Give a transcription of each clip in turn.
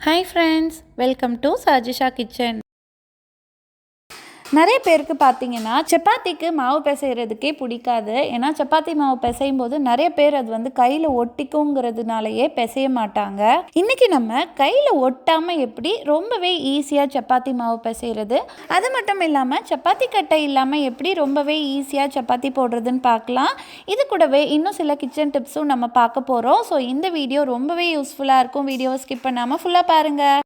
Hi friends welcome to Sajisha kitchen நிறைய பேருக்கு பார்த்தீங்கன்னா சப்பாத்திக்கு மாவு பிசைகிறதுக்கே பிடிக்காது. ஏன்னா சப்பாத்தி மாவு பிசையும் போது நிறைய பேர் அது வந்து கையில் ஒட்டிக்குங்கிறதுனாலயே பிசைய மாட்டாங்க. இன்னைக்கு நம்ம கையில் ஒட்டாமல் எப்படி ரொம்பவே ஈஸியாக சப்பாத்தி மாவு பிசைகிறது அது மட்டும் இல்லாமல் சப்பாத்தி கட்டை இல்லாமல் எப்படி ரொம்பவே ஈஸியாக சப்பாத்தி போடுறதுன்னு பார்க்கலாம். இது கூடவே இன்னும் சில கிச்சன் டிப்ஸும் நம்ம பார்க்க போகிறோம் ஸோ இந்த வீடியோ ரொம்பவே யூஸ்ஃபுல்லாக இருக்கும். வீடியோவை ஸ்கிப் பண்ணாமல் ஃபுல்லாக பாருங்கள்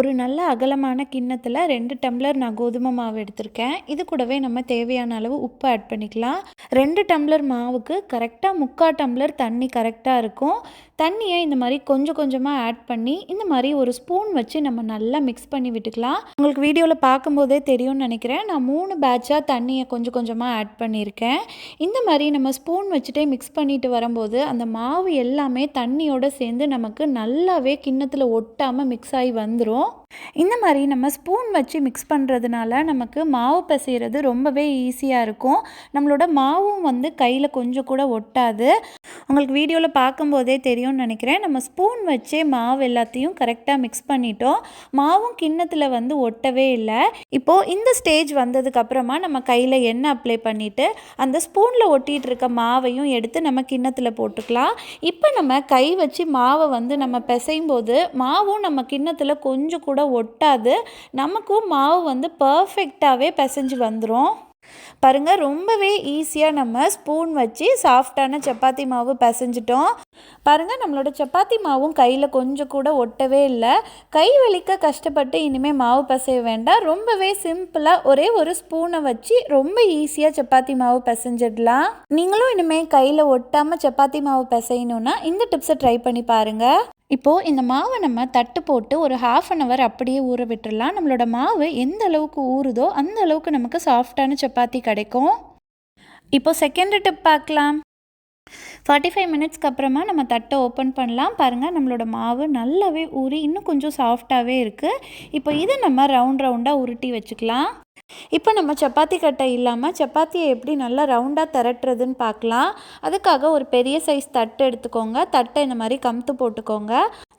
ஒரு நல்ல அகலமான கிண்ணத்தில் ரெண்டு டம்ளர் நான் கோதுமை மாவு எடுத்திருக்கேன். இது கூடவே நம்ம தேவையான அளவு உப்பு ஆட் பண்ணிக்கலாம். ரெண்டு டம்ளர் மாவுக்கு கரெக்டாக முக்கால் டம்ளர் தண்ணி கரெக்டாக இருக்கும். தண்ணியை இந்த மாதிரி கொஞ்சம் கொஞ்சமாக ஆட் பண்ணி இந்த மாதிரி ஒரு ஸ்பூன் வச்சு நம்ம நல்லா மிக்ஸ் பண்ணி விட்டுக்கலாம். உங்களுக்கு வீடியோவில் பார்க்கும்போதே தெரியும்னு நினைக்கிறேன். நான் மூணு பேட்சாக தண்ணியை கொஞ்சம் கொஞ்சமாக ஆட் பண்ணியிருக்கேன். இந்த மாதிரி நம்ம ஸ்பூன் வச்சுட்டே மிக்ஸ் பண்ணிட்டு வரும்போது அந்த மாவு எல்லாமே தண்ணியோடு சேர்ந்து நமக்கு நல்லாவே கிண்ணத்தில் ஒட்டாமல் மிக்ஸ் ஆகி வந்துடும் இந்த மாதிரி நம்ம ஸ்பூன் வச்சு மிக்ஸ் பண்ணுறதுனால நமக்கு மாவு பிசைகிறது ரொம்பவே ஈஸியாக இருக்கும். நம்மளோட மாவும் வந்து கையில் கொஞ்சம் கூட ஒட்டாது. உங்களுக்கு வீடியோவில் பார்க்கும்போதே தெரியும்னு நினைக்கிறேன். நம்ம ஸ்பூன் வச்சே மாவு எல்லாத்தையும் கரெக்டாக மிக்ஸ் பண்ணிட்டோம். மாவும் கிண்ணத்தில் வந்து ஒட்டவே இல்லை. இப்போது இந்த ஸ்டேஜ் வந்ததுக்கப்புறமா நம்ம கையில் எண்ணெய் அப்ளை பண்ணிவிட்டு அந்த ஸ்பூனில் ஒட்டிகிட்டு இருக்க மாவையும் எடுத்து நம்ம கிண்ணத்தில் போட்டுக்கலாம். இப்போ நம்ம கை வச்சு மாவை வந்து நம்ம பிசையும் போது மாவும் நம்ம கிண்ணத்தில் கொஞ்சம் கூட ஒட்டாது. நமக்கும் மாவு வந்து பர்ஃபெக்டாகவே பிசைஞ்சு வந்துடும் பாருங்கள் ரொம்பவே ஈஸியாக நம்ம ஸ்பூன் வச்சு சாஃப்டான சப்பாத்தி மாவு பிசைஞ்சிட்டோம். பாருங்கள் நம்மளோட சப்பாத்தி மாவும் கையில் கொஞ்சம் கூட ஒட்டவே இல்லை. கை வலிக்க கஷ்டப்பட்டு இனிமேல் மாவு பிசைய வேண்டாம். ரொம்பவே சிம்பிளாக ஒரே ஒரு ஸ்பூனை வச்சு ரொம்ப ஈஸியாக சப்பாத்தி மாவு பிசைஞ்சிடலாம். நீங்களும் இனிமேல் கையில் ஒட்டாமல் சப்பாத்தி மாவு பிசையணுன்னா இந்த டிப்ஸை ட்ரை பண்ணி பாருங்கள் இப்போது இந்த மாவை நம்ம தட்டு போட்டு ஒரு ஹாஃப் அன் ஹவர் அப்படியே ஊற விட்டுடலாம் நம்மளோட மாவு எந்த அளவுக்கு ஊறுதோ அந்த அளவுக்கு நமக்கு சாஃப்டான சப்பாத்தி கிடைக்கும். இப்போ செகண்ட் டிப் பார்க்கலாம். ஃபார்ட்டி ஃபைவ் மினிட்ஸ்க்கு அப்புறமா நம்ம தட்டை ஓப்பன் பண்ணலாம். பாருங்கள் நம்மளோட மாவு நல்லாவே ஊறி இன்னும் கொஞ்சம் சாஃப்டாகவே இருக்குது இப்போ இதை நம்ம ரவுண்ட் ரவுண்டாக உருட்டி வச்சுக்கலாம். இப்போ நம்ம சப்பாத்தி கட்டை இல்லாமல் சப்பாத்தியை எப்படி நல்லா ரவுண்டாக திரட்டுறதுன்னு பார்க்கலாம். அதுக்காக ஒரு பெரிய சைஸ் தட்டு எடுத்துக்கோங்க. தட்டை இந்த மாதிரி கமுத்து போட்டுக்கோங்க.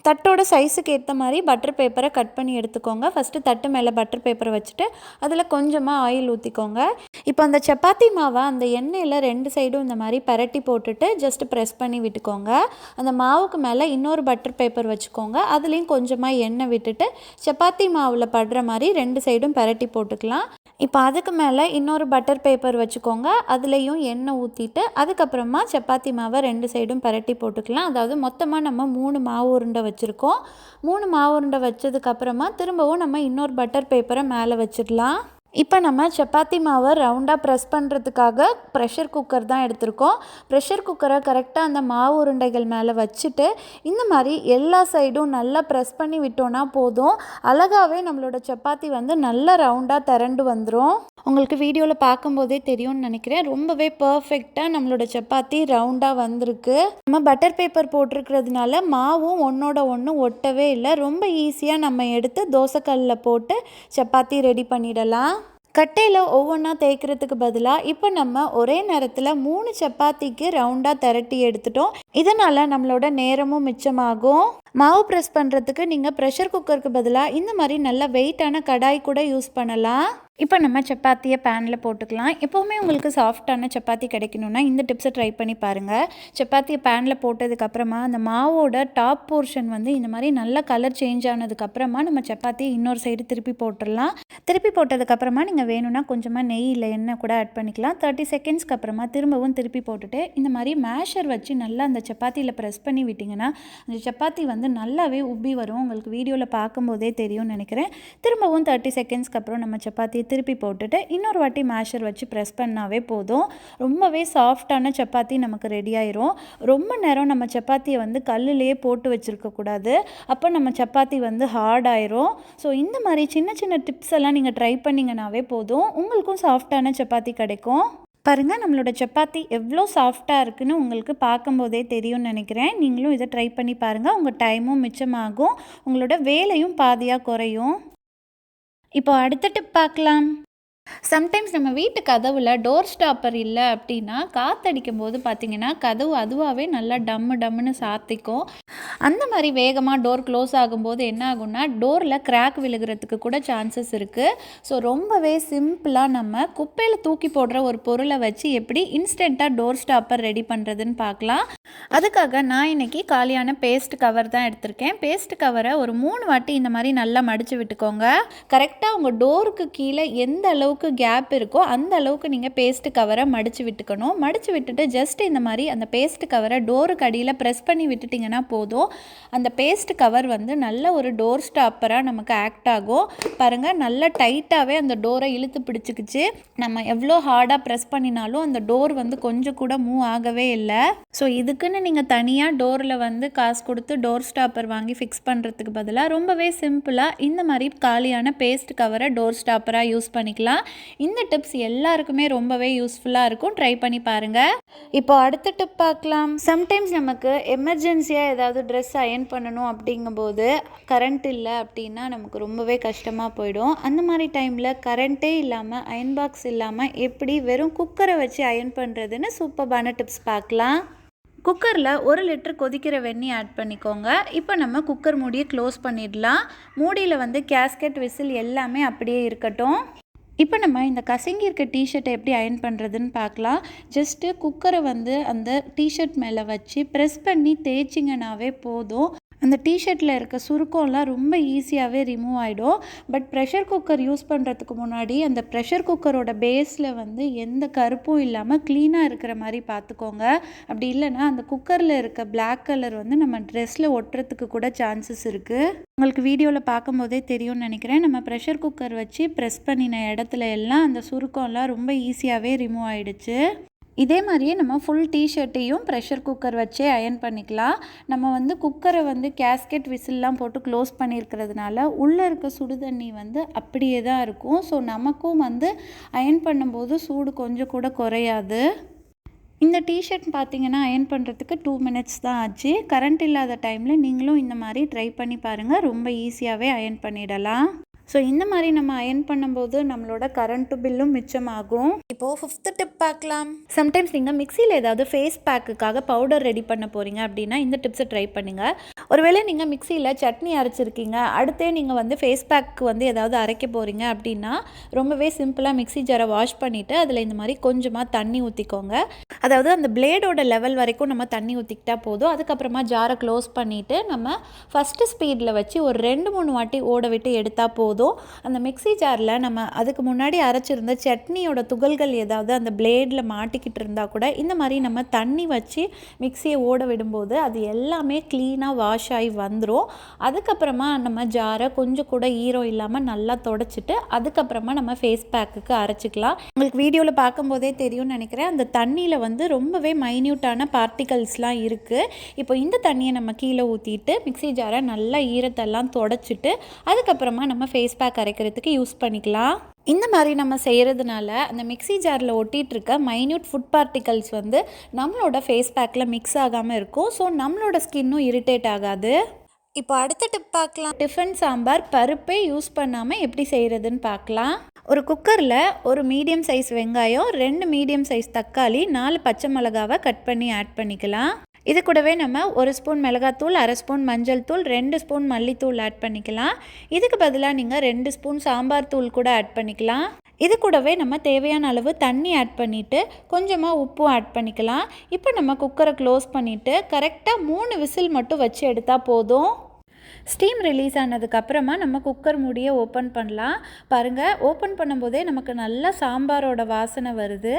தட்டோட சைஸுக்கு ஏற்ற மாதிரி பட்டர் பேப்பரை கட் பண்ணி எடுத்துக்கோங்க. ஃபஸ்ட்டு தட்டு மேலே பட்டர் பேப்பரை வச்சுட்டு அதில் கொஞ்சமாக ஆயில் ஊற்றிக்கோங்க இப்போ அந்த சப்பாத்தி மாவை அந்த எண்ணெயில் ரெண்டு சைடும் இந்த மாதிரி பரட்டி போட்டுட்டு ஜஸ்ட் ப்ரெஸ் பண்ணி விட்டுக்கோங்க. அந்த மாவுக்கு மேலே இன்னொரு பட்டர் பேப்பர் வச்சுக்கோங்க. அதுலேயும் கொஞ்சமாக எண்ணெய் விட்டுட்டு சப்பாத்தி மாவில் படுற மாதிரி ரெண்டு சைடும் பரட்டி போட்டுக்கலாம். இப்போ அதுக்கு மேலே இன்னொரு பட்டர் பேப்பர் வச்சுக்கோங்க. அதுலேயும் எண்ணெய் ஊற்றிட்டு அதுக்கப்புறமா சப்பாத்தி மாவை ரெண்டு சைடும் பரட்டி போட்டுக்கலாம். அதாவது மொத்தமாக நம்ம மூணு மாவு உருண்டை வச்சு வச்சுருக்கோம். மூணு மாவு உருண்டை வச்சதுக்கப்புறமா திரும்பவும் நம்ம இன்னொரு பட்டர் பேப்பரை மேலே வச்சிடலாம் இப்போ நம்ம சப்பாத்தி மாவை ரவுண்டாக ப்ரெஸ் பண்ணுறதுக்காக ப்ரெஷர் குக்கர் தான் எடுத்திருக்கோம். ப்ரெஷர் குக்கரை கரெக்டாக அந்த மாவு உருண்டைகள் மேலே வச்சுட்டு இந்த மாதிரி எல்லா சைடும் நல்லா ப்ரெஸ் பண்ணி விட்டோன்னா போதும். அழகாகவே நம்மளோட சப்பாத்தி வந்து நல்லா ரவுண்டாக திரண்டு வந்துடும் உங்களுக்கு வீடியோவில் பார்க்கும்போதே தெரியும்னு நினைக்கிறேன். ரொம்பவே பர்ஃபெக்டாக நம்மளோட சப்பாத்தி ரவுண்டாக வந்திருக்கு. நம்ம பட்டர் பேப்பர் போட்டிருக்கிறதுனால மாவும் ஒன்றோட ஒன்று ஒட்டவே இல்லை. ரொம்ப ஈஸியாக நம்ம எடுத்து தோசைக்கல்லில் போட்டு சப்பாத்தி ரெடி பண்ணிடலாம். கட்டையில் ஒவ்வொன்றா தேய்க்கிறதுக்கு பதிலாக இப்போ நம்ம ஒரே நேரத்தில் மூணு சப்பாத்திக்கு ரவுண்டாக திரட்டி எடுத்துட்டோம். இதனால் நம்மளோட நேரமும் மிச்சமாகும். மாவு ப்ரெஸ் பண்ணுறதுக்கு நீங்கள் ப்ரெஷர் குக்கருக்கு பதிலாக இந்த மாதிரி நல்ல வெயிட்டான கடாய் கூட யூஸ் பண்ணலாம். இப்போ நம்ம சப்பாத்தியை பேனில் போட்டுக்கலாம். எப்போவுமே உங்களுக்கு சாஃப்டான சப்பாத்தி கிடைக்கணுன்னா இந்த டிப்ஸை ட்ரை பண்ணி பாருங்கள் சப்பாத்தியை பேனில் போட்டதுக்கப்புறமா அந்த மாவோட டாப் போர்ஷன் வந்து இந்த மாதிரி நல்ல கலர் சேஞ்ச் ஆனதுக்கப்புறமா நம்ம சப்பாத்தியை இன்னொரு சைடு திருப்பி போட்டுடலாம். திருப்பி போட்டதுக்கப்புறமா நீங்கள் வேணும்னா கொஞ்சமாக நெய் இல்லை எண்ணெய் கூட ஆட் பண்ணிக்கலாம். தேர்ட்டி செகண்ட்ஸ்க்கு அப்புறமா திரும்பவும் திருப்பி போட்டுட்டு இந்த மாதிரி மேஷர் வச்சு நல்லா அந்த சப்பாத்தியில் ப்ரெஸ் பண்ணி விட்டிங்கன்னா அந்த சப்பாத்தி வந்து நல்லாவே உப்பி வரும். உங்களுக்கு வீடியோவில் பார்க்கும்போதே தெரியும்னு நினைக்கிறேன். திரும்பவும் தேர்ட்டி செகண்ட்ஸ்க்கு அப்புறம் நம்ம சப்பாத்தியை திருப்பி போட்டுட்டு இன்னொரு வாட்டி மேஷர் வச்சு ப்ரெஸ் பண்ணாவே போதும். ரொம்பவே சாஃப்டான சப்பாத்தி நமக்கு ரெடி ஆயிரும். ரொம்ப நேரம் நம்ம சப்பாத்தியை வந்து கல்லுலேயே போட்டு வச்சுருக்கக்கூடாது அப்போ நம்ம சப்பாத்தி வந்து ஹார்ட் ஆயிரும். ஸோ இந்த மாதிரி சின்ன சின்ன டிப்ஸ் எல்லாம் நீங்கள் ட்ரை பண்ணிங்கனாவே போதும். உங்களுக்கும் சாஃப்டான சப்பாத்தி கிடைக்கும். பாருங்கள் நம்மளோட சப்பாத்தி எவ்வளோ சாஃப்டாக இருக்குன்னு உங்களுக்கு பார்க்கும்போதே தெரியும்னு நினைக்கிறேன். நீங்களும் இதை ட்ரை பண்ணி பாருங்கள் உங்கள் டைமும் மிச்சமாகும். உங்களோட வேலையும் பாதியாக குறையும். இப்போ அடுத்த டிப் பார்க்கலாம். சம்டைம்ஸ் நம்ம வீட்டு கதவில் டோர் ஸ்டாப்பர் இல்லை அப்படின்னா காற்றடிக்கும் போது பார்த்தீங்கன்னா கதவு அதுவாகவே நல்லா டம்மு டம்முன்னு சாத்திக்கும். அந்த மாதிரி வேகமாக டோர் க்ளோஸ் ஆகும்போது என்ன ஆகும்னா டோரில் கிராக் விழுகிறதுக்கு கூட சான்சஸ் இருக்குது ஸோ ரொம்பவே சிம்பிளாக நம்ம குப்பையில் தூக்கி போடுற ஒரு பொருளை வச்சு எப்படி இன்ஸ்டண்ட்டாக டோர் ஸ்டாப்பர் ரெடி பண்ணுறதுன்னு பார்க்கலாம். அதுக்காக நான் இன்னைக்கு காலியான பேஸ்ட் கவர் தான் எடுத்திருக்கேன். பேஸ்ட் கவரை ஒரு மூணு வாட்டி இந்த மாதிரி நல்லா மடித்து விட்டுக்கோங்க. கரெக்டாக உங்கள் டோருக்கு கீழே எந்த அளவுக்கு கேப் இருக்கோ அந்த அளவுக்கு நீங்கள் பேஸ்ட் கவரை மடித்து விட்டுக்கணும். மடித்து விட்டுட்டு ஜஸ்ட் இந்த மாதிரி அந்த பேஸ்ட் கவரை டோருக்கு அடியில் ப்ரெஸ் பண்ணி விட்டுட்டிங்கன்னா போதும். அந்த பேஸ்ட் கவர் வந்து நல்ல ஒரு டோர் ஸ்டாப்பராக நமக்கு ஆக்ட் ஆகும். பாருங்கள் நல்லா டைட்டாகவே அந்த டோரை இழுத்து பிடிச்சிக்கிச்சு. நம்ம எவ்வளோ ஹார்டாக ப்ரெஸ் பண்ணினாலும் அந்த டோர் வந்து கொஞ்சம் கூட மூவ் ஆகவே இல்லை. ஸோ இதுக்குன்னு நீங்கள் தனியாக டோரில் வந்து காசு கொடுத்து டோர் ஸ்டாப்பர் வாங்கி ஃபிக்ஸ் பண்ணுறதுக்கு பதிலாக ரொம்பவே சிம்பிளாக இந்த மாதிரி காலியான பேஸ்ட் கவரை டோர் ஸ்டாப்பராக யூஸ் பண்ணிக்கலாம். இந்த டிப்ஸ் எல்லாருக்குமே ரொம்பவே யூஸ்ஃபுல்லாக இருக்கும். ட்ரை பண்ணி பாருங்கள் இப்போ அடுத்த டிப் பார்க்கலாம். சம்டைம்ஸ் நமக்கு எமர்ஜென்சியாக ஏதாவது ட்ரெஸ் அயன் பண்ணணும் அப்படிங்கும்போது கரண்ட் இல்லை அப்படின்னா நமக்கு ரொம்பவே கஷ்டமாக போயிடும். அந்த மாதிரி டைமில் கரண்ட்டே இல்லாமல் அயன் பாக்ஸ் இல்லாமல் எப்படி வெறும் குக்கரை வச்சு அயன் பண்ணுறதுன்னு சூப்பர்பான டிப்ஸ் பார்க்கலாம். குக்கரில் ஒரு லிட்டர் கொதிக்கிற வெண்ணி ஆட் பண்ணிக்கோங்க. இப்போ நம்ம குக்கர் மூடியை க்ளோஸ் பண்ணிடலாம். மூடியில் வந்து கேஸ்கெட் விசில் எல்லாமே அப்படியே இருக்கட்டும். இப்போ நம்ம இந்த கசங்கி இருக்க டிஷர்ட்டை எப்படி அயன் பண்ணுறதுன்னு பார்க்கலாம். ஜஸ்ட்டு குக்கரை வந்து அந்த டிஷர்ட் மேலே வச்சு ப்ரெஸ் பண்ணி தேய்ச்சிங்கனாவே போதும். அந்த டிஷர்ட்டில் இருக்க சுருக்கம்லாம் ரொம்ப ஈஸியாகவே ரிமூவ் ஆகிடும் பட் ப்ரெஷர் குக்கர் யூஸ் பண்ணுறதுக்கு முன்னாடி அந்த ப்ரெஷர் குக்கரோட பேஸில் வந்து எந்த கருப்பும் இல்லாமல் க்ளீனாக இருக்கிற மாதிரி பார்த்துக்கோங்க. அப்படி இல்லைன்னா அந்த குக்கரில் இருக்க பிளாக் கலர் வந்து நம்ம ட்ரெஸ்ஸில் ஒட்டுறதுக்கு கூட சான்சஸ் இருக்குது உங்களுக்கு வீடியோவில் பார்க்கும்போதே தெரியும்னு நினைக்கிறேன். நம்ம ப்ரெஷர் குக்கர் வச்சு ப்ரெஸ் பண்ணின இடத்துல எல்லாம் அந்த சுருக்கம்லாம் ரொம்ப ஈஸியாகவே ரிமூவ் ஆகிடுச்சு இதே மாதிரியே நம்ம ஃபுல் டிஷர்ட்டையும் ப்ரெஷர் குக்கர் வச்சே அயன் பண்ணிக்கலாம். நம்ம வந்து குக்கரை வந்து கேஸ்கெட் விசில்லாம் போட்டு க்ளோஸ் பண்ணியிருக்கிறதுனால உள்ளே இருக்க சுடு தண்ணி வந்து அப்படியே தான் இருக்கும். ஸோ நமக்கும் வந்து அயன் பண்ணும்போது சூடு கொஞ்சம் கூட குறையாது. இந்த டிஷர்ட் பார்த்தீங்கன்னா அயன் பண்ணுறதுக்கு டூ மினிட்ஸ் தான் ஆச்சு. கரண்ட் இல்லாத டைமில் நீங்களும் இந்த மாதிரி ட்ரை பண்ணி பாருங்கள் ரொம்ப ஈஸியாகவே அயன் பண்ணிடலாம். ஸோ இந்த மாதிரி நம்ம அயன் பண்ணும்போது நம்மளோட கரண்ட்டு பில்லும் மிச்சமாகும். இப்போது ஃபிஃப்த்து டிப் பார்க்கலாம். சம்டைம்ஸ் நீங்கள் மிக்சியில் ஏதாவது ஃபேஸ் பேக்குக்காக பவுடர் ரெடி பண்ண போகிறீங்க அப்படின்னா இந்த டிப்ஸை ட்ரை பண்ணுங்கள் ஒருவேளை நீங்கள் மிக்சியில் சட்னி அரைச்சிருக்கீங்க அடுத்தே நீங்கள் வந்து ஃபேஸ் பேக்கு வந்து ஏதாவது அரைக்க போகிறீங்க அப்படின்னா ரொம்பவே சிம்பிளாக மிக்ஸி ஜாரை வாஷ் பண்ணிவிட்டு அதில் இந்த மாதிரி கொஞ்சமாக தண்ணி ஊற்றிக்கோங்க அதாவது அந்த பிளேடோட லெவல் வரைக்கும் நம்ம தண்ணி ஊற்றிக்கிட்டா போதும். அதுக்கப்புறமா ஜாரை க்ளோஸ் பண்ணிவிட்டு நம்ம ஃபஸ்ட்டு ஸ்பீடில் வச்சு ஒரு ரெண்டு மூணு வாட்டி ஓட விட்டு எடுத்தால் போதும். அந்த மிக்ஸி ஜாரில் நம்ம அதுக்கு முன்னாடி அரைச்சிருந்த சட்னியோட துகள்கள் ஏதாவது அந்த பிளேடில் மாட்டிக்கிட்டு இருந்தால் கூட இந்த மாதிரி நம்ம தண்ணி வச்சு மிக்சியை ஓட விடும்போது அது எல்லாமே க்ளீனாக வாஷ் ஆகி வந்துடும் அதுக்கப்புறமா நம்ம ஜாரை கொஞ்சம் கூட ஈரம் இல்லாமல் நல்லா தொடச்சிட்டு அதுக்கப்புறமா நம்ம ஃபேஸ் பேக்குக்கு அரைச்சிக்கலாம். உங்களுக்கு வீடியோவில் பார்க்கும்போதே தெரியும்னு நினைக்கிறேன். அந்த தண்ணியில் வந்து ரொம்பவே மைன்யூட்டான பார்ட்டிகல்ஸ்லாம் இருக்குது இப்போ இந்த தண்ணியை நம்ம கீழே ஊற்றிட்டு மிக்ஸி ஜாரை நல்லா ஈரத்தெல்லாம் தொடச்சிட்டு அதுக்கப்புறமா நம்ம ஃபேஸ் பேக் அரைக்கிறதுக்கு யூஸ் பண்ணிக்கலாம். இந்த மாதிரி நம்ம செய்கிறதுனால அந்த மிக்ஸி ஜாரில் ஒட்டிகிட்டு இருக்க மைன்யூட் ஃபுட் பார்ட்டிகல்ஸ் வந்து நம்மளோட ஃபேஸ் பேக்கில் மிக்ஸ் ஆகாமல் இருக்கும். ஸோ நம்மளோட ஸ்கின்னும் இரிட்டேட் ஆகாது. இப்போ அடுத்த டிப் பார்க்கலாம். டிஃபன் சாம்பார் பருப்பே யூஸ் பண்ணாமல் எப்படி செய்கிறதுன்னு பார்க்கலாம். ஒரு குக்கரில் ஒரு மீடியம் சைஸ் வெங்காயம் ரெண்டு மீடியம் சைஸ் தக்காளி நாலு பச்சை மிளகாவை கட் பண்ணி ஆட் பண்ணிக்கலாம். இது கூடவே நம்ம ஒரு ஸ்பூன் மிளகாத்தூள் அரை ஸ்பூன் மஞ்சள் தூள் ரெண்டு ஸ்பூன் மல்லித்தூள் ஆட் பண்ணிக்கலாம். இதுக்கு பதிலாக நீங்கள் ரெண்டு ஸ்பூன் சாம்பார் தூள் கூட ஆட் பண்ணிக்கலாம். இது கூடவே நம்ம தேவையான அளவு தண்ணி ஆட் பண்ணிவிட்டு கொஞ்சமாக உப்பும் ஆட் பண்ணிக்கலாம். இப்போ நம்ம குக்கரை க்ளோஸ் பண்ணிவிட்டு கரெக்டாக மூணு விசில் மட்டும் வச்சு எடுத்தால் போதும். ஸ்டீம் ரிலீஸ் ஆனதுக்கப்புறமா நம்ம குக்கர் மூடியை ஓப்பன் பண்ணலாம். பாருங்கள் ஓப்பன் பண்ணும்போதே நமக்கு நல்ல சாம்பாரோட வாசனை வருது.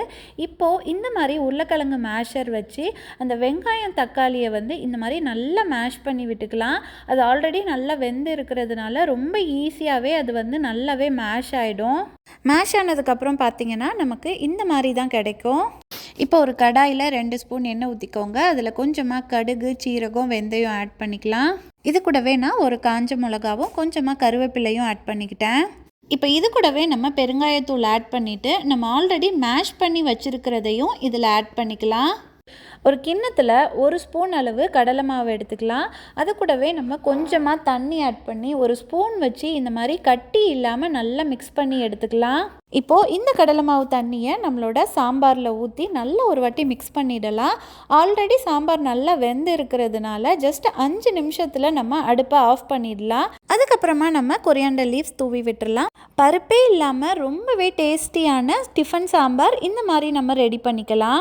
இப்போது இந்த மாதிரி உருளைக்கிழங்கு மேஷர் வச்சு அந்த வெங்காயம் தக்காளியை வந்து இந்த மாதிரி நல்லா மேஷ் பண்ணி விட்டுக்கலாம். அது ஆல்ரெடி நல்லா வெந்து இருக்கிறதுனால ரொம்ப ஈஸியாகவே அது வந்து நல்லாவே மேஷ் ஆகிடும் மேஷ் ஆனதுக்கப்புறம் பார்த்தீங்கன்னா நமக்கு இந்த மாதிரி தான் கிடைக்கும். இப்போ ஒரு கடாயில் ரெண்டு ஸ்பூன் எண்ணெய் ஊற்றிக்கோங்க அதில் கொஞ்சமாக கடுகு சீரகம் வெந்தயம் ஆட் பண்ணிக்கலாம். இது கூடவே நான் ஒரு காஞ்ச மிளகாவும் கொஞ்சமாக கருவேப்பிலையும் ஆட் பண்ணிக்கிட்டேன். இப்போ இது கூடவே நம்ம பெருங்காயத்தூள் ஆட் பண்ணிவிட்டு நம்ம ஆல்ரெடி மேஷ் பண்ணி வச்சுருக்கிறதையும் இதில் ஆட் பண்ணிக்கலாம். ஒரு கிண்ணத்தில் ஒரு ஸ்பூன் அளவு கடலை மாவு எடுத்துக்கலாம். அது கூடவே நம்ம கொஞ்சமாக தண்ணி ஆட் பண்ணி ஒரு ஸ்பூன் வச்சு இந்த மாதிரி கட்டி இல்லாமல் நல்லா மிக்ஸ் பண்ணி எடுத்துக்கலாம். இப்போது இந்த கடலை மாவு தண்ணியை நம்மளோட சாம்பாரில் ஊற்றி நல்லா ஒரு வாட்டி மிக்ஸ் பண்ணிடலாம். ஆல்ரெடி சாம்பார் நல்லா வெந்து இருக்கிறதுனால ஜஸ்ட் அஞ்சு நிமிஷத்தில் நம்ம அடுப்பை ஆஃப் பண்ணிடலாம். அதுக்கப்புறமா நம்ம கொரியாண்டர் லீவ்ஸ் தூவி விட்டுடலாம். பருப்பே இல்லாமல் ரொம்பவே டேஸ்டியான டிஃபன் சாம்பார் இந்த மாதிரி நம்ம ரெடி பண்ணிக்கலாம்.